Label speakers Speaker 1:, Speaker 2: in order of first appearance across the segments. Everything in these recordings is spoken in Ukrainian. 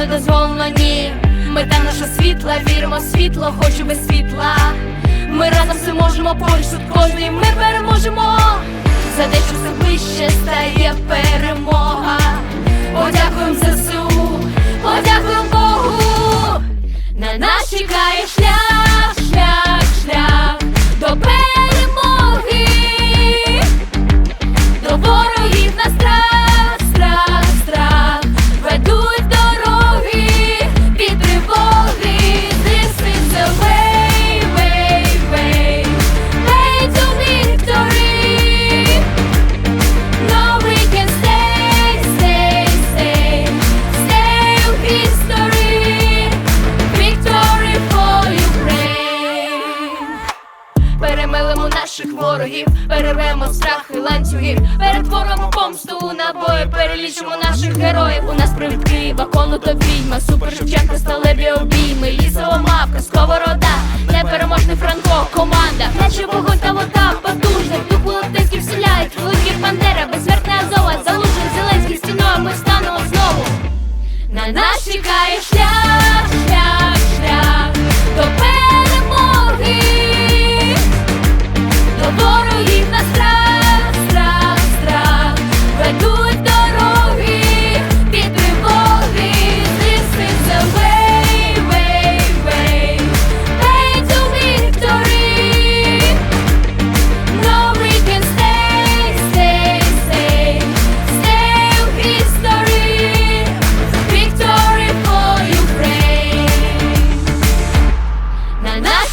Speaker 1: не дозволено, ні. Мета наша світла, віримо в світло, хоч без світла. Ми разом все можемо, поруч тут кожний ми переможемо. За те, що все ближче стає перемога. Наших ворогів, перервемо страх і ланцюгів, перетворимо помсту у набої, перелічимо наших героїв. У нас привід Києва, конута відьма, супер Шевченко, сталеві обійми, лісова мавка, сковорода, непереможний Франко, команда, наче вогонь та вода, потужних, дух волотинський вселяють, великий Бандера, безсмертна Азова, залужен Зеленський стіною, ми станемо знову. На нас чекає шлях,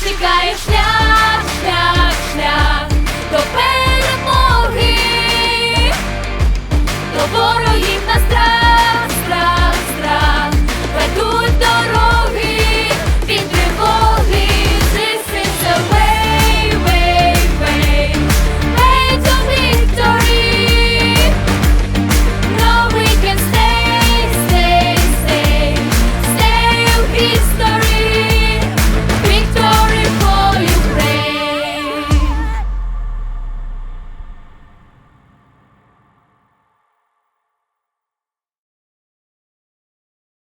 Speaker 1: Стікає шлях, шлях, шлях до пер.